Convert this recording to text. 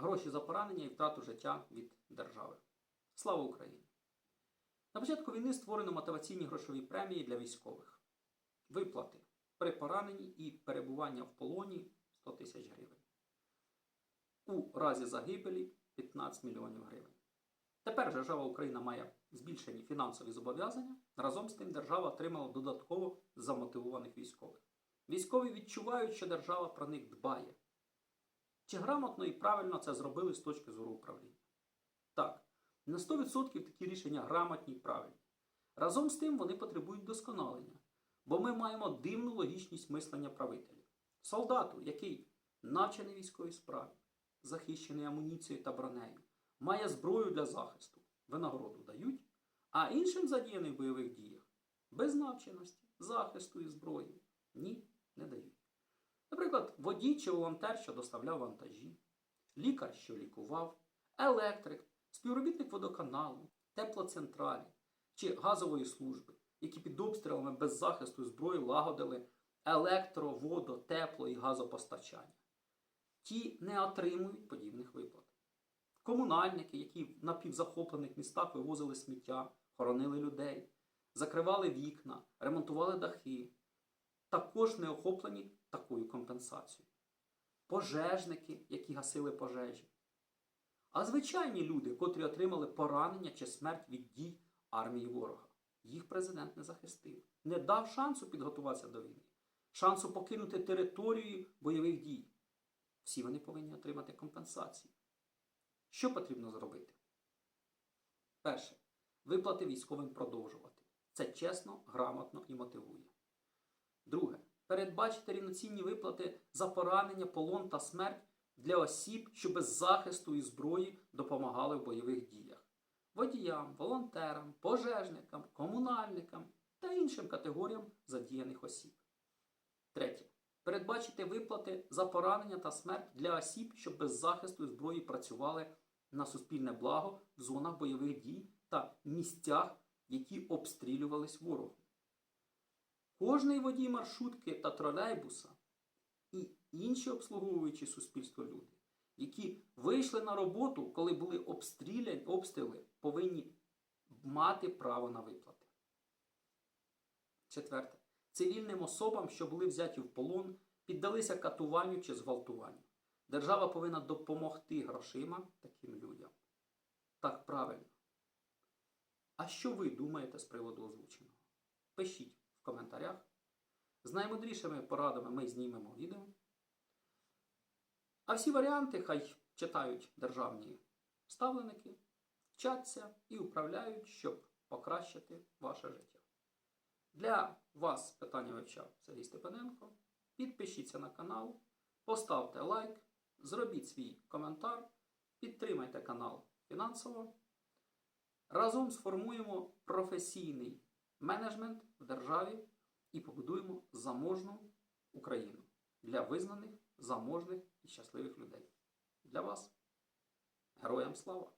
гроші за поранення і втрату життя від держави. Слава Україні! На початку війни створено мотиваційні грошові премії для військових. Виплати при пораненні і перебування в полоні 100 тисяч гривень. У разі загибелі 15 мільйонів гривень. Тепер держава Україна має збільшені фінансові зобов'язання. Разом з тим держава отримала додатково замотивованих військових. Військові відчувають, що держава про них дбає. Чи грамотно і правильно це зробили з точки зору управління? Так, на 100% такі рішення грамотні і правильні. Разом з тим вони потребують досконалення, бо ми маємо дивну логічність мислення правителів. Солдату, який навчений військовій справі, захищений амуніцією та бронею, має зброю для захисту, винагороду дають, а іншим задіяних в бойових діях без навченості, захисту і зброї ні, не дають. Наприклад, водій чи волонтер, що доставляв вантажі, лікар, що лікував, електрик, співробітник водоканалу, теплоцентралі чи газової служби, які під обстрілами без захисту зброї лагодили електро, водо, тепло і газопостачання. Ті не отримують подібних виплат. Комунальники, які в напівзахоплених містах вивозили сміття, хоронили людей, закривали вікна, ремонтували дахи, також не охоплені такою компенсацією. Пожежники, які гасили пожежі. А звичайні люди, котрі отримали поранення чи смерть від дій армії ворога. Їх президент не захистив, не дав шансу підготуватися до війни, шансу покинути територію бойових дій. Всі вони повинні отримати компенсацію. Що потрібно зробити? Перше. Виплати військовим продовжувати. Це чесно, грамотно і мотивує. Друге. Передбачити рівноцінні виплати за поранення, полон та смерть для осіб, що без захисту і зброї допомагали в бойових діях. Водіям, волонтерам, пожежникам, комунальникам та іншим категоріям задіяних осіб. Третє. Передбачити виплати за поранення та смерть для осіб, що без захисту і зброї працювали на суспільне благо в зонах бойових дій та місцях, які обстрілювались ворогом. Кожний водій маршрутки та тролейбуса і інші обслуговуючі суспільство люди, які вийшли на роботу, коли були обстріляні, обстріли, повинні мати право на виплати. Четверте. Цивільним особам, що були взяті в полон, піддалися катуванню чи зґвалтуванню. Держава повинна допомогти грошима таким людям. Так правильно. А що ви думаєте з приводу озвученого? Пишіть. З наймудрішими порадами ми знімемо відео. А всі варіанти хай читають державні ставленики, вчаться і управляють, щоб покращити ваше життя. Для вас питання вивчав Сергій Степаненко. Підпишіться на канал, поставте лайк, зробіть свій коментар, підтримайте канал фінансово. Разом сформуємо професійний менеджмент в державі і побудуємо заможну Україну для визнаних, заможних і щасливих людей. Для вас. Героям слава!